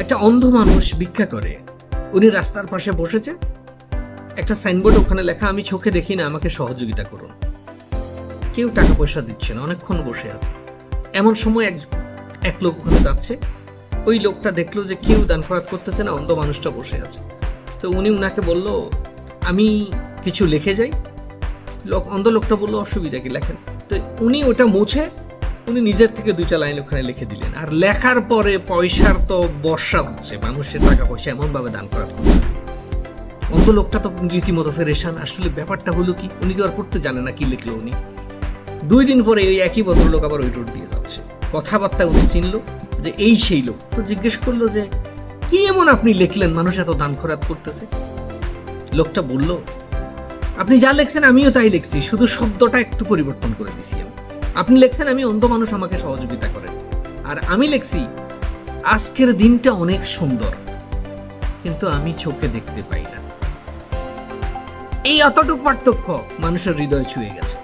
একটা অন্ধ মানুষ ভিক্ষা করে। উনি রাস্তার পাশে বসেছে। একটা সাইনবোর্ড ওখানে লেখা, আমি চোখে দেখি না, আমাকে সহযোগিতা করুন। কেউ টাকা পয়সা দিচ্ছে না, অনেকক্ষণ বসে আছে। এমন সময় এক এক লোক ওখানে যাচ্ছে। ওই লোকটা দেখল যে কেউ দান খরাত করতেছে না, অন্ধ মানুষটা বসে আছে। তো উনি উনাকে বলল, আমি কিছু লিখে যাই। লোক, অন্ধ লোকটা বলল, অসুবিধা কি? লেখেন। তো উনি ওটা মুছে উনি নিজের থেকে দুইটা লাইন ওখানে লিখে দিলেন। আর লেখার পরে পয়সার তো বর্ষা হচ্ছে, মানুষের টাকা পয়সা এমনভাবে দান করা অন্ধ লোকটা তো রীতিমতো ফেরেশান আসলে ব্যাপারটা হলো কি, উনি তো আর পড়তে জানে না কি লিখলো উনি। দুই দিন পরে এই একই ভদ্রলোক আবার ওই রোড দিয়ে যাচ্ছে। কথাবার্তা উনি চিনলো যে এই সেই লোক। তো জিজ্ঞেস করল যে, কি এমন আপনি লিখলেন? মানুষ এত দান খরাত করতেছে? লোকটা বলল, আপনি যা লিখছেন আমিও তাই লিখছি। শুধু শব্দটা একটু পরিবর্তন করে দিছি আমি। আপনি লেখছেন, আমি অন্ধ মানুষ, আমাকে সহযোগিতা করেন। আর আমি লেখছি, আজকের দিনটা অনেক সুন্দর, কিন্তু আমি চোখে দেখতে পাই না। এই অতটুক পার্থক্য মানুষের হৃদয় ছুঁয়ে গেছে।